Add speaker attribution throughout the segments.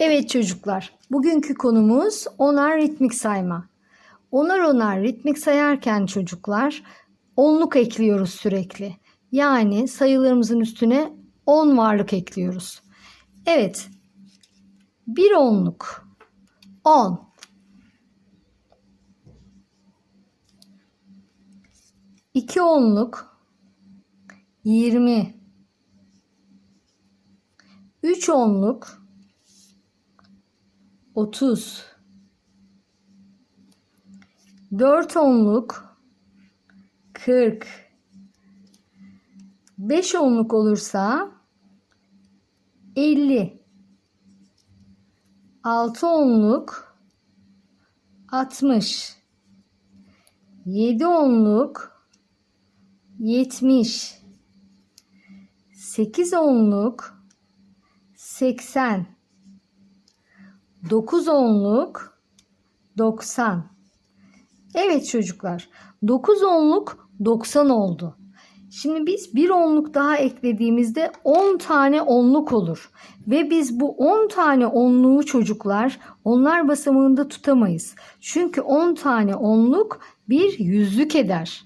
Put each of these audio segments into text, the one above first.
Speaker 1: Evet çocuklar, bugünkü konumuz onar ritmik sayma. Onar onar ritmik sayarken çocuklar onluk ekliyoruz sürekli. Yani sayılarımızın üstüne 10 varlık ekliyoruz. Evet, bir onluk 10. İki onluk 20. Üç onluk 30 4 onluk 40 5 onluk olursa 50 6 onluk 60 7 onluk 70 8 onluk 80 9 onluk 90. Evet çocuklar 9 onluk 90 oldu. Şimdi biz bir onluk daha eklediğimizde 10 tane onluk olur. Ve biz bu 10 tane onluğu çocuklar onlar basamağında tutamayız. Çünkü 10 tane onluk bir yüzlük eder.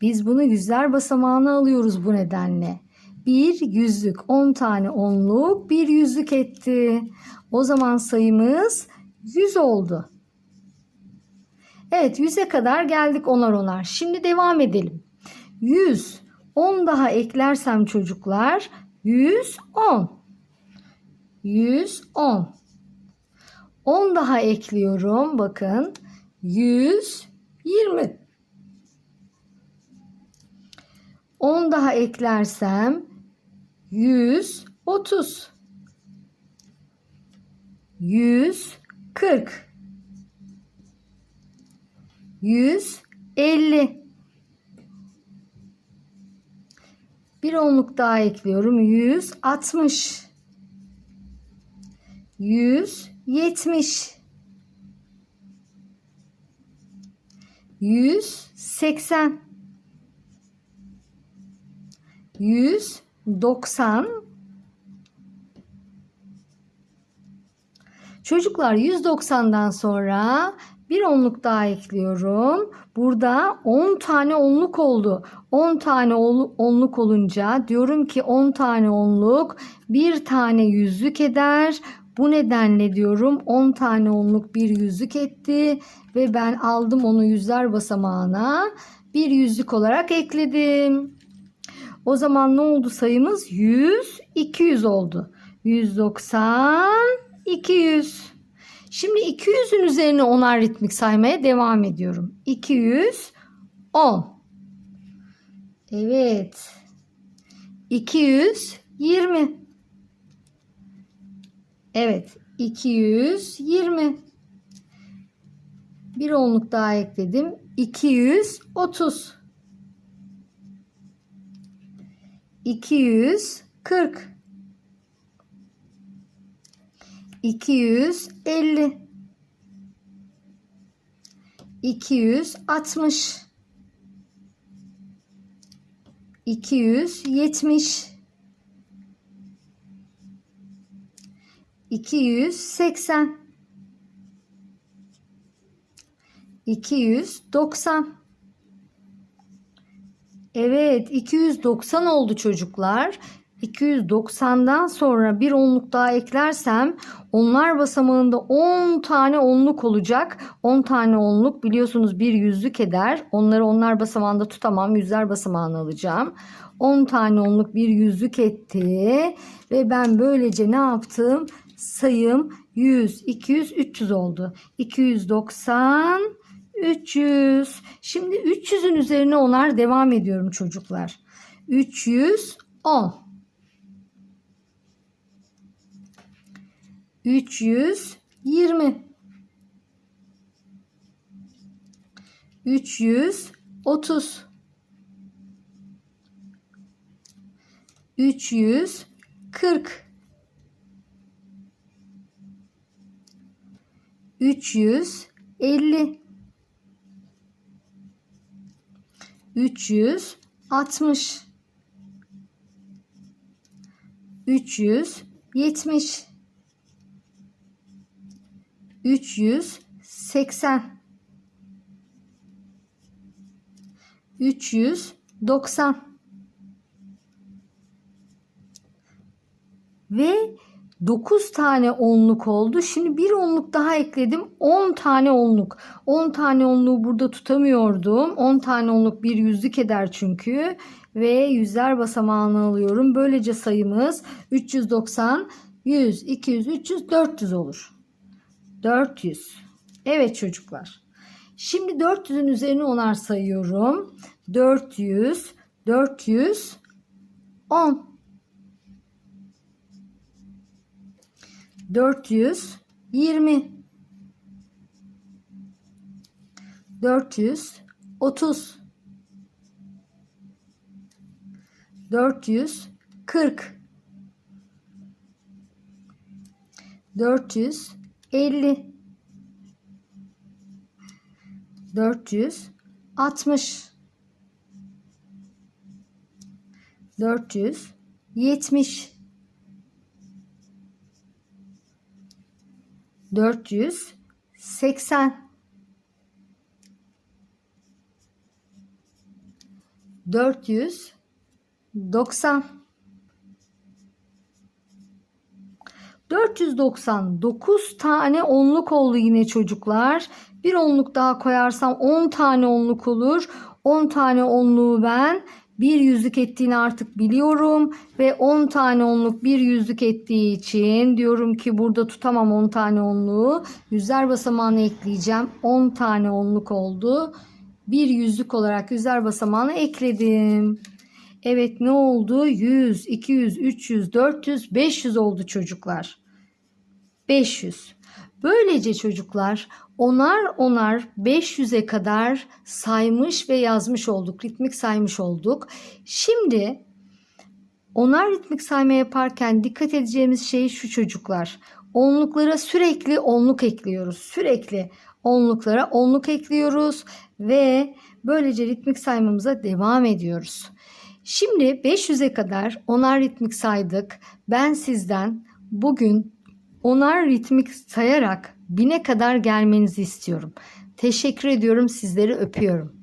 Speaker 1: Biz bunu yüzler basamağına alıyoruz bu nedenle. Bir yüzlük 10 tane onluk bir yüzlük etti. O zaman sayımız 100 oldu. Evet 100'e kadar geldik onar onar. Şimdi devam edelim. 100 10 daha eklersem çocuklar 110. 110. 10 daha ekliyorum. Bakın 120. 10 daha eklersem 130. 140 150 Bir onluk daha ekliyorum. 160 170 180 190 Çocuklar 190'dan sonra bir onluk daha ekliyorum. Burada 10 tane onluk oldu. 10 tane onluk olunca diyorum ki 10 tane onluk bir tane yüzlük eder. Bu nedenle diyorum 10 tane onluk bir yüzlük etti ve ben aldım onu yüzler basamağına bir yüzlük olarak ekledim. O zaman ne oldu sayımız? 100, 200 oldu. 190, 200. Şimdi 200'ün üzerine onar ritmik saymaya devam ediyorum. 210. Evet. 220. Evet. 220. Bir onluk daha ekledim. 230. 240 250 260 270 280 290 Evet 290 oldu çocuklar. 290'dan sonra bir onluk daha eklersem onlar basamağında 10 tane onluk olacak. 10 tane onluk biliyorsunuz bir yüzlük eder. Onları onlar basamağında tutamam. Yüzler basamağını alacağım. 10 tane onluk bir yüzlük etti. Ve ben böylece ne yaptım? Sayım 100, 200, 300 oldu. 290, 300. Şimdi 300'ün üzerine onar devam ediyorum çocuklar. 310. 320 330 340 350 360 370 380 390 ve 9 tane onluk oldu. Şimdi bir onluk daha ekledim. 10 tane onluk. 10 tane onluğu burada tutamıyordum. 10 tane onluk bir yüzlük eder çünkü. Ve yüzler basamağını alıyorum. Böylece sayımız 390, 100, 200, 300, 400 olur. 400. Evet çocuklar. Şimdi 400'ün üzerine onar sayıyorum. 400, 400, 10. 420 430 440 450 460 470 480 490 499 tane onluk oldu yine çocuklar. Bir onluk daha koyarsam 10 tane onluk olur. 10 tane onluğu ben bir yüzlük ettiğini artık biliyorum ve 10 tane onluk bir yüzlük ettiği için diyorum ki burada tutamam 10 tane onluğu. Yüzler basamağını ekleyeceğim. 10 tane onluk oldu. Bir yüzlük olarak yüzler basamağını ekledim. Evet ne oldu? 100, 200, 300, 400, 500 oldu çocuklar. 500. Böylece çocuklar onar onar 500'e kadar saymış ve yazmış olduk. Ritmik saymış olduk. Şimdi onar ritmik sayma yaparken dikkat edeceğimiz şey şu çocuklar. Onluklara sürekli onluk ekliyoruz. Sürekli onluklara onluk ekliyoruz ve böylece ritmik saymamıza devam ediyoruz. Şimdi 500'e kadar onar ritmik saydık. Ben sizden bugün onar ritmik sayarak bine kadar gelmenizi istiyorum. Teşekkür ediyorum. Sizleri öpüyorum.